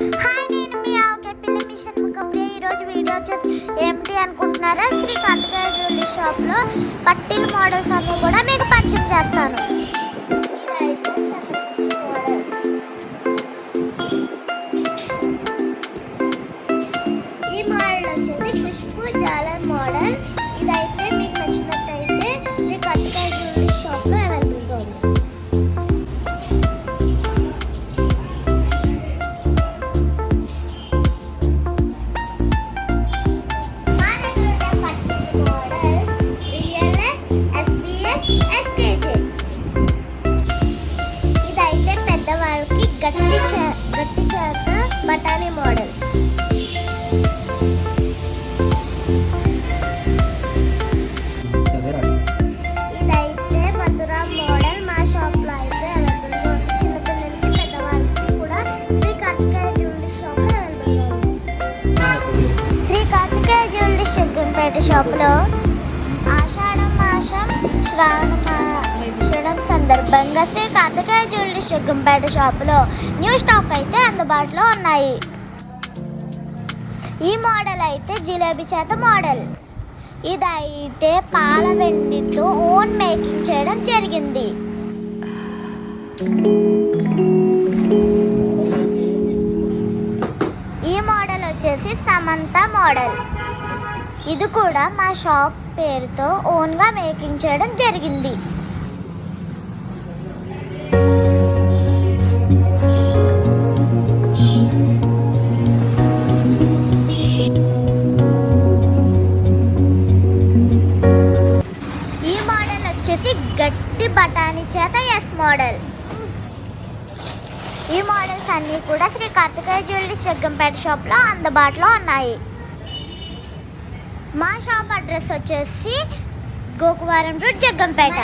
Hi నేను మీ ఆవకాయ పిల్ల machine ముఖంగా ఈరోజు వీడియో వచ్చేసి ఏమిటి అనుకుంటున్నారా? శ్రీ కాంతకాయ జ్యువెలరీ షాప్లో పట్టిన మోడల్స్ అన్నీ కూడా మీకు పరిచయం చేస్తాను. పెద్దవాళ్ళకి గట్టి చే- గట్టి చేత బఠానీ మోడల్ ఇదైతే బంగశ్రీ శ్రీ కార్తికేయ జ్యువెలరీ షగ్గంపేట షాపులో న్యూ స్టాక్ అయితే అందుబాటులో ఉన్నాయి. ఈ మోడల్ అయితే జిలేబీ చేత మోడల్. ఇదైతే పాల వెండితో ఓన్ మేకింగ్ చేయడం జరిగింది. ఈ మోడల్ వచ్చేసి సమంత మోడల్. ఇది కూడా మా షాప్ పేరుతో ఓన్గా మేకింగ్ చేయడం జరిగింది. వచ్చేసి గట్టి బఠానీ చేత ఎస్ మోడల్ ఈ మోడల్స్ అన్నీ కూడా శ్రీ కార్తికేయ జ్యువెలరీ జగ్గంపేట షాప్లో అందుబాటులో ఉన్నాయి. మా షాప్ అడ్రస్ వచ్చేసి గోకువారం రోడ్ జగ్గంపేట.